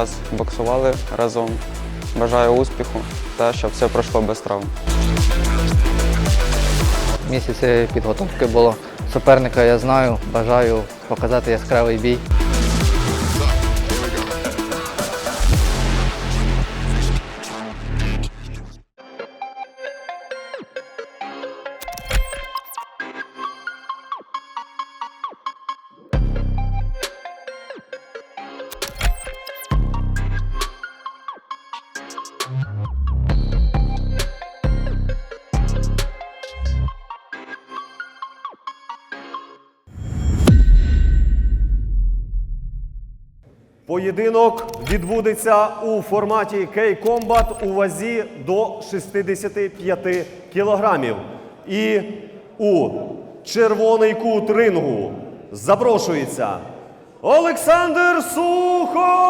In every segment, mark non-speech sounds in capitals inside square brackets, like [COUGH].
раз боксували разом. Бажаю успіху та щоб все пройшло без травм. Місяці підготовки було. Суперника я знаю, бажаю показати яскравий бій. Поєдинок відбудеться у форматі K-Combat у вазі до 65 кілограмів. І у червоний кут рингу запрошується Олександр Суховільський.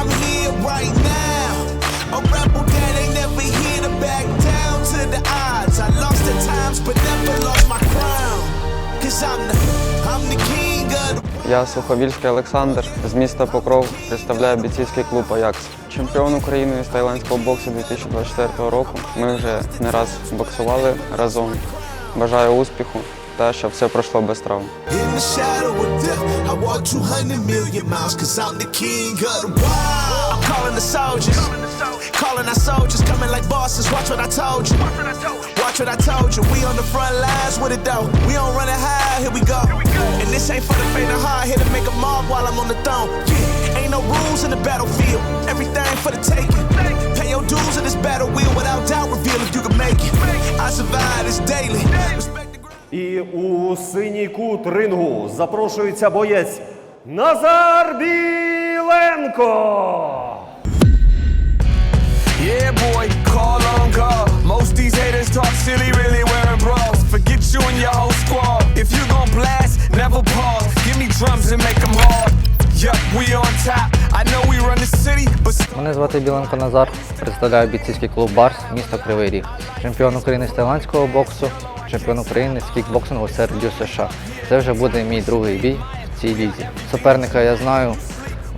I'm here right now. I times, but never lost my crown. Cause I'm the, I'm the king of the Я Суховільський Олександр з міста Покров представляю бійцівський клуб Аякс. Чемпіон України з тайландського боксу 2024 року. Ми вже не раз боксували разом. Бажаю успіху та щоб все пройшло без травм. In the shadow of death, I walk 200 million miles, cause I'm the king of the wild. I'm calling the soldiers, calling our soldiers, coming like bosses. Watch what I told you. Watch what I told you. We on the front lines with it though. We don't run it high, here we go. And this ain't for the faint of heart, here to make a mob while I'm on the throne. Yeah, ain't no rules in the battlefield, everything for the taking. Pay your dues in this battle wheel without doubt, reveal if you can make it. I survive this daily. І у синій кут рингу запрошується боєць Назар Біленко. Yeah, boy, call on God. Most these haters talk silly, really wearing bras. Forget you and your whole squad. If you gon' blast, never pause. Give me drums and make them hard. Yup, we on top. I know we run the city, but Мене звати Біленко Назар, представляю бійцівський клуб Барс, місто Кривий Ріг. Чемпіон України з тайландського боксу, чемпіон України з кікбоксингу серед США. Це вже буде мій другий бій в цій лізі. Суперника я знаю,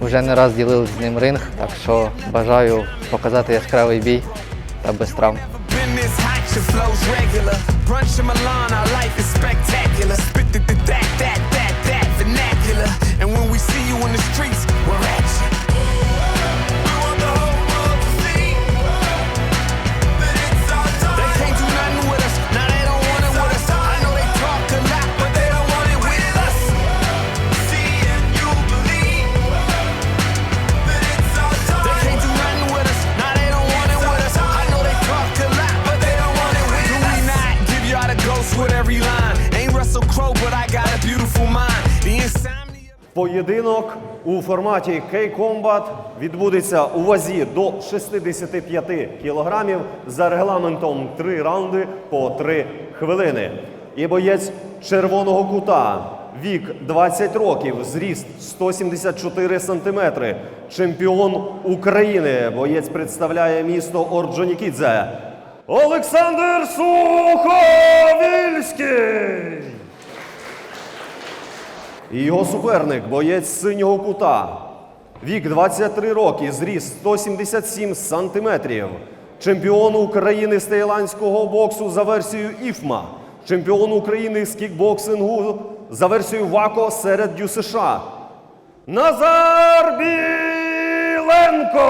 вже не раз ділили з ним ринг, так що бажаю показати яскравий бій та без травм. Brunch in Milan, our life is spectacular. Spit the, Поєдинок у форматі K-Combat відбудеться у вазі до 65 кілограмів за регламентом 3 раунди по 3 хвилини. І боєць червоного кута. Вік 20 років, зріст 174 сантиметри. Чемпіон України. Боєць представляє місто Орджонікідзе. Олександр Суховільський. І його суперник, боєць синього кута. Вік 23 роки, зріст 177 сантиметрів. Чемпіон України з таїландського боксу за версією ІФМА. Чемпіон України з кікбоксингу за версією ВАКО серед Дю США. Назар Біленко!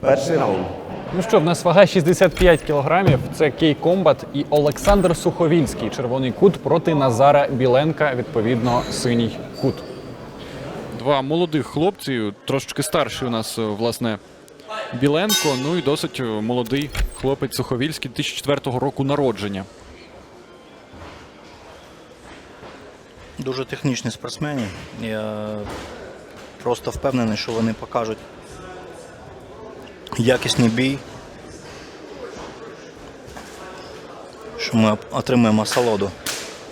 Перший раунд. Ну що, в нас вага 65 кілограмів. Це Кей Комбат і Олександр Суховільський. Червоний кут проти Назара Біленка, відповідно, синій кут. Два молодих хлопці, трошечки старший у нас, е, власне, Біленко, ну і досить е, молодий хлопець Суховільський 2004 року народження. Дуже технічні спортсмени. Я просто впевнений, що вони покажуть якісний бій. Що ми отримаємо насолоду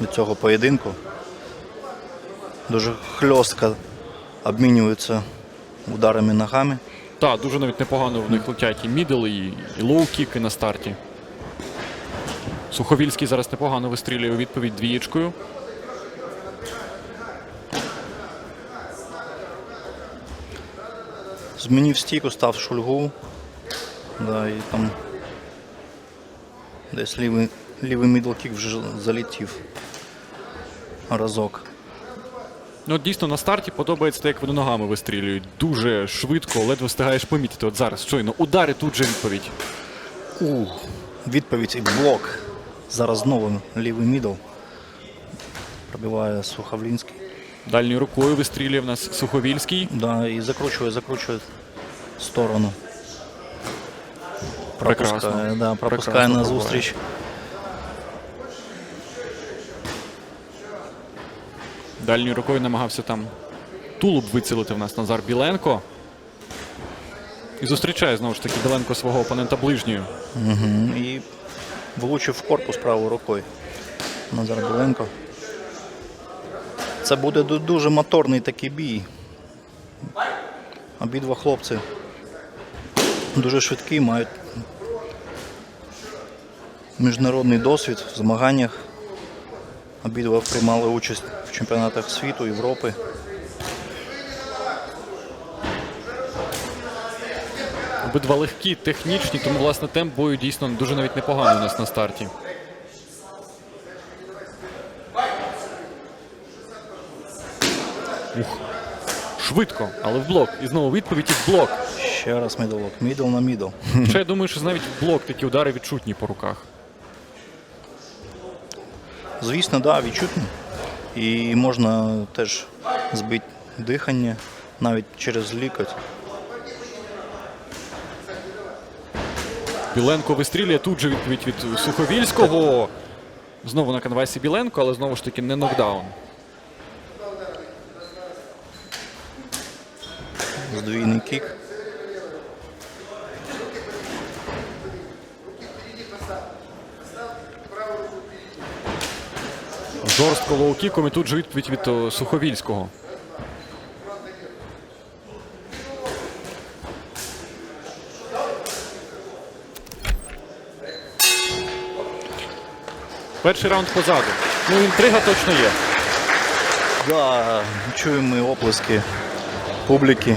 від цього поєдинку. Дуже хльостко обмінюються ударами ногами. Так, дуже навіть непогано в них летять і мідл, і, і лоу-кіки на старті. Суховільський зараз непогано вистрілює у відповідь двієчкою. Змінив стійку, став шульгу. Да, і там десь лівий, лівий мідлкік вже залетів разок. Ну, дійсно на старті подобається те, як вони ногами вистрілюють. Дуже швидко, ледве встигаєш помітити. От зараз щойно удари тут же відповідь. У, відповідь і блок. Зараз знову лівий мідл. Пробиває Суховлінський. Дальньою рукою вистрілює в нас Суховільський. Да, і закручує, закручує сторону. Прекрасно. Пропускає, да, пропускає на зустріч. Дальньою рукою намагався там тулуб вицілити в нас Назар Біленко. І зустрічає знову ж таки Біленко свого опонента ближньою. Мгм. І влучив в корпус правою рукою. Назар Біленко. Це буде дуже моторний такий бій. Обидва хлопці дуже швидкі, мають міжнародний досвід в змаганнях. Обидва приймали участь в чемпіонатах світу, Європи. Обидва легкі, технічні, тому власне темп бою дійсно дуже навіть непоганий у нас на старті. Ух. Швидко, але в блок. І знову відповідь і в блок. Ще раз мідл-лок. Мідл на мідл. Ще я думаю, що навіть в блок такі удари відчутні по руках. Звісно, да, відчутно. І можна теж збити дихання навіть через лікоть. Біленко вистрілює тут же відповідь від Суховільського. Знову на канвасі Біленко, але знову ж таки не нокдаун. Здвійний кік. Жорстко лоу-кіком і тут же відповідь від Суховільського. Перший раунд позаду. Ну, інтрига точно є. Да, чуємо ми оплески публіки.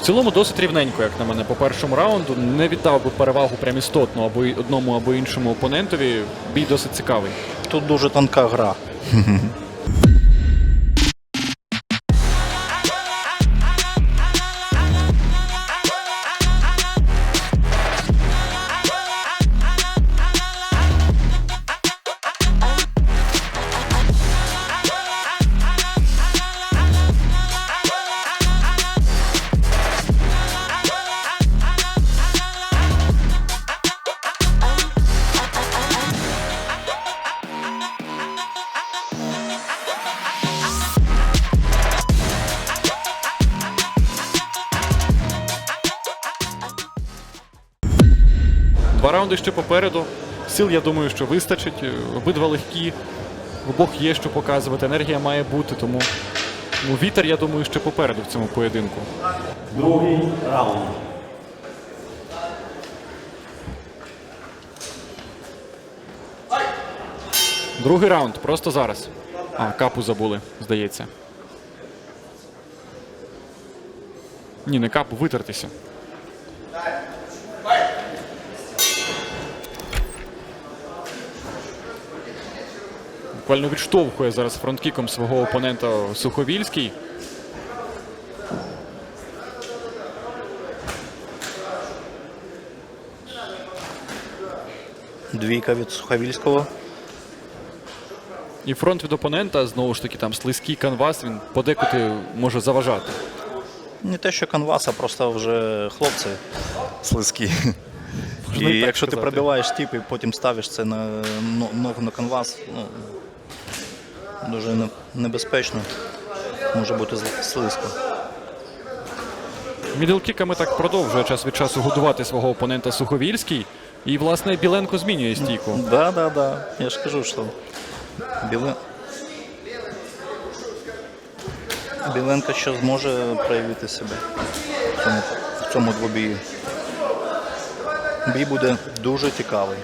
В цілому досить рівненько, як на мене, по першому раунду. Не віддав би перевагу прям істотно або одному, або іншому опонентові. Бій досить цікавий. Тут дуже тонка гра. [LAUGHS] ще попереду. Сил, я думаю, що вистачить. Обидва легкі. В обох є що показувати. Енергія має бути, тому ну, вітер, я думаю, ще попереду в цьому поєдинку. Другий раунд. Другий раунд, просто зараз. А, капу забули, здається. Ні, не капу, витертися. Буквально відштовхує зараз фронткіком свого опонента Суховільський. Двійка від Суховільського. І фронт від опонента, знову ж таки, там слизький канвас, він подекуди може заважати. Не те, що канвас, а просто вже хлопці слизькі. Можна і якщо ти пробиваєш тіп і потім ставиш це на ногу на канвас, ну, дуже небезпечно. Може бути слизько. Мідлкіками так продовжує час від часу годувати свого опонента Суховільський. І, власне, Біленко змінює стійку. Да, да, да. Я ж кажу, що біле. Біленко ще зможе проявити себе в цьому, в цьому двобії. Бій буде дуже цікавий.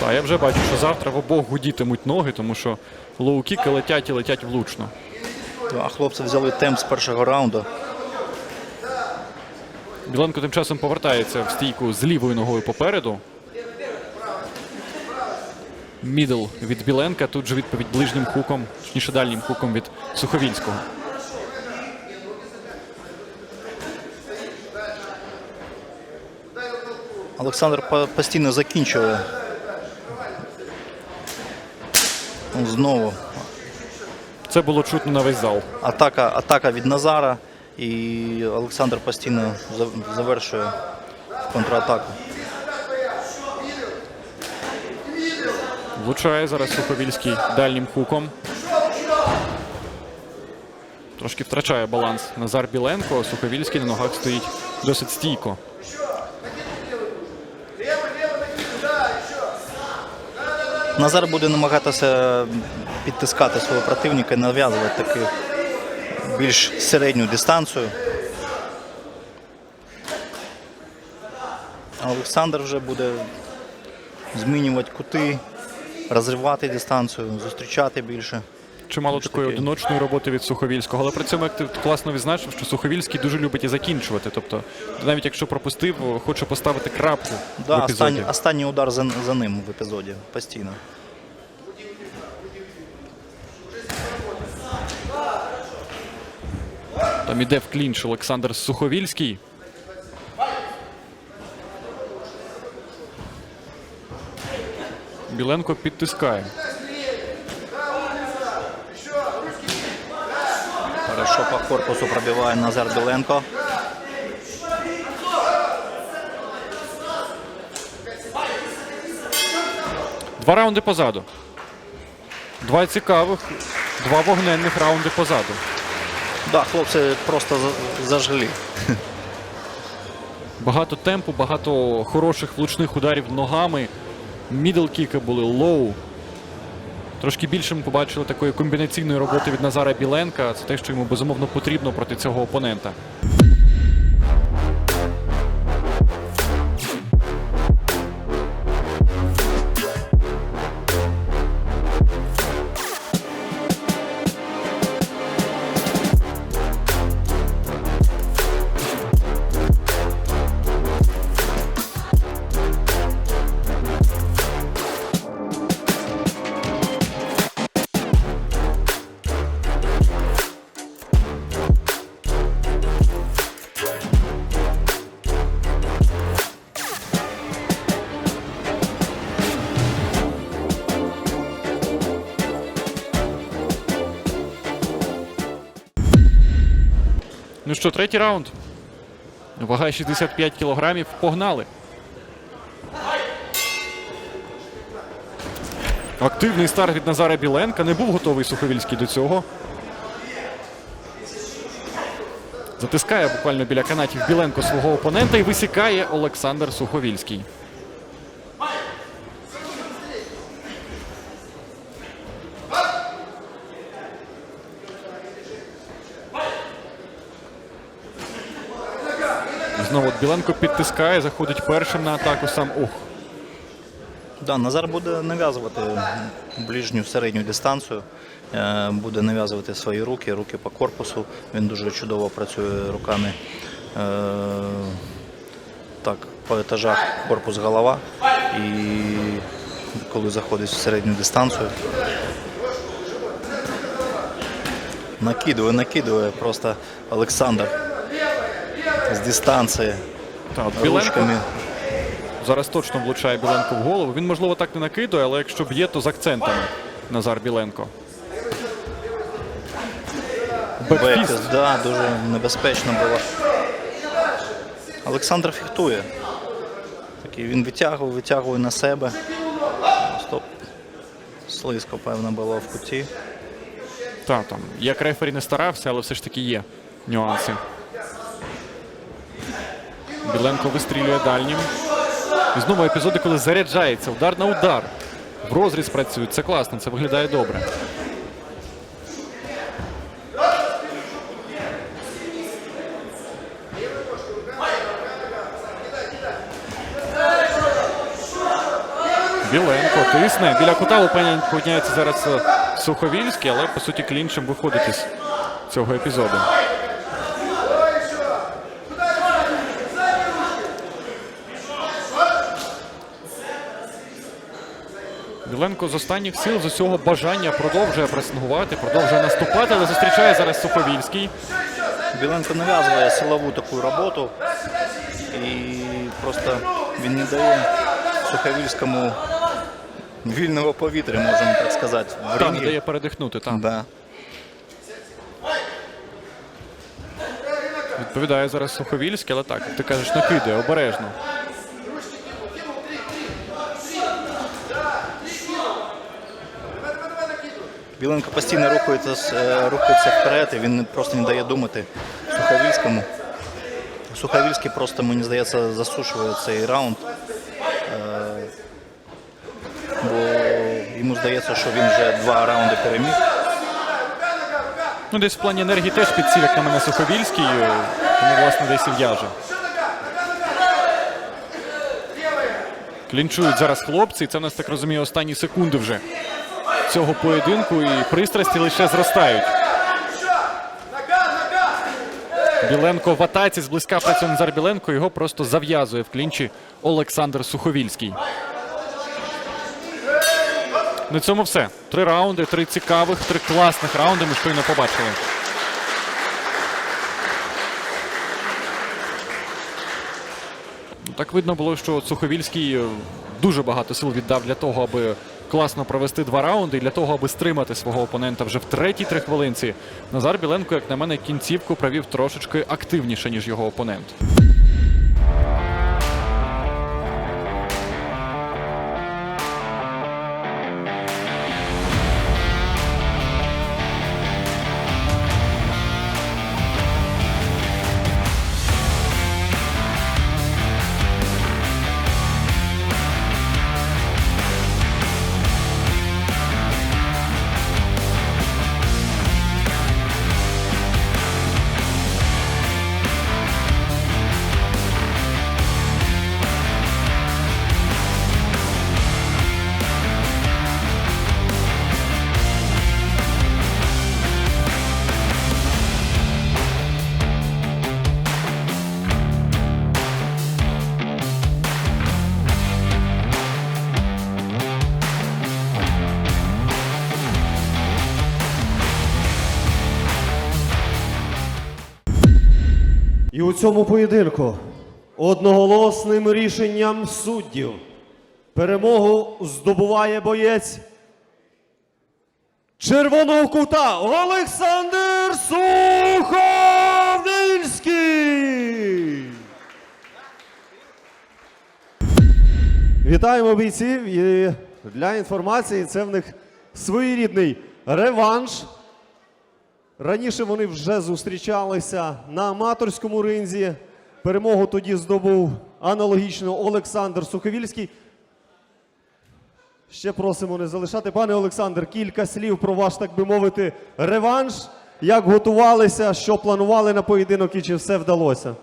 Та я вже бачу, що завтра в обох гудітимуть ноги, тому що лоу-кіки летять і летять влучно. А хлопці взяли темп з першого раунду. Біленко тим часом повертається в стійку з лівою ногою попереду. Мідл від Біленка. Тут же відповідь ближнім хуком, точніше дальнім хуком від Суховільського. Олександр постійно закінчує. Знову Це було чутно на весь зал. атака, атака від Назара. І Олександр постійно завершує контратаку. Влучає зараз Суховільський дальнім хуком. Трошки втрачає баланс Назар Біленко. Суховільський на ногах стоїть досить стійко. Назар буде намагатися підтискати свого противника і нав'язувати таку більш середню дистанцію. Олександр вже буде змінювати кути, розривати дистанцію, зустрічати більше. Чимало такої одиночної роботи від Суховільського, але при цьому як ти класно відзначив, що Суховільський дуже любить і закінчувати. Тобто, навіть якщо пропустив, хоче поставити крапку Да, в епізоді. останній, останній удар за, за ним в епізоді постійно. Там іде в клінч Олександр Суховільський. Біленко підтискає. Хорошо по корпусу пробиває Назар Біленко. Два раунди позаду. Два цікавих, два вогненних раунди позаду. Да, хлопці просто за- зажгли. Багато темпу, багато хороших влучних ударів ногами. Мідл-кіки були лоу. Трошки більше ми побачили такої комбінаційної роботи від Назара Біленка. Це те, що йому безумовно потрібно проти цього опонента. Що, третій раунд. Вага 65 кілограмів. Погнали. Активний старт від Назара Біленка. Не був готовий Суховільський до цього. Затискає буквально біля канатів Біленко свого опонента і висікає Олександр Суховільський. Знову Біленко підтискає, заходить першим на атаку сам ух. Да, Назар буде нав'язувати ближню середню дистанцію, е, буде нав'язувати свої руки, руки по корпусу. Він дуже чудово працює руками. Е, Так, по етажах корпус голова. І коли заходить в середню дистанцію. Накидує, накидує просто Олександр з дистанції. Та, от Біленко зараз точно влучає Біленко в голову. Він, можливо, так не накидує, але якщо б'є, то з акцентами Назар Біленко. Бекфіст. Бекфіст, да, дуже небезпечно було. Олександр фіхтує. Такий він витягує, витягує на себе. Стоп. Слизько, певно, було в куті. Та, там, як рефері не старався, але все ж таки є нюанси. Біленко вистрілює дальнім. І знову епізоди, коли заряджається удар на удар. В розріз працюють. Це класно, це виглядає добре. Біленко тисне. Біля кута опиняється зараз е, Суховільський, але по суті клінчем виходить із цього епізоду. Біленко з останніх сил з усього бажання продовжує пресингувати, продовжує наступати, але зустрічає зараз Суховільський. Біленко нав'язує силову таку роботу і просто він не дає Суховільському вільного повітря, можемо так сказати. Там не дає передихнути. Там. Да. Відповідає зараз Суховільський, але так, ти кажеш, накидає обережно. Біленко постійно рухається, е, рухається вперед, і він просто не дає думати Суховільському. Суховільський просто, мені здається, засушує цей раунд. Е, Бо йому здається, що він вже два раунди переміг. Ну, десь в плані енергії теж підсів, на мене, Суховільський, е, тому, власне, десь і в'яже. Клінчують зараз хлопці, і це в нас, так розумію, останні секунди вже цього поєдинку, і пристрасті лише зростають. Біленко в атаці зблизька працює Назар Біленко, його просто зав'язує в клінчі Олександр Суховільський. На цьому все. Три раунди, три цікавих, три класних раунди ми щойно побачили. Ну, Так видно було, що Суховільський е, дуже багато сил віддав для того, аби класно провести два раунди, для того, аби стримати свого опонента вже в третій три хвилинці. Назар Біленко, як на мене, кінцівку провів трошечки активніше, ніж його опонент. У цьому поєдинку одноголосним рішенням суддів перемогу здобуває боєць червоного кута Олександр Суховільський. Вітаємо бійців і для інформації це в них своєрідний реванш. Раніше вони вже зустрічалися на аматорському ринзі. Перемогу тоді здобув аналогічно Олександр Суховільський. Ще просимо не залишати. Пане Олександр, кілька слів про ваш, так би мовити, реванш. Як готувалися, що планували на поєдинок і чи все вдалося?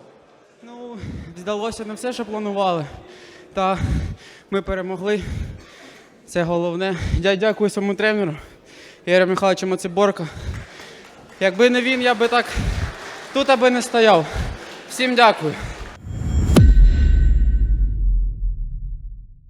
Ну, здалося не все, що планували. Та ми перемогли. Це головне. Я дякую своєму тренеру Ігорю Михайловичу Мациборко. Якби не він, я би так тут аби не стояв. Всім дякую.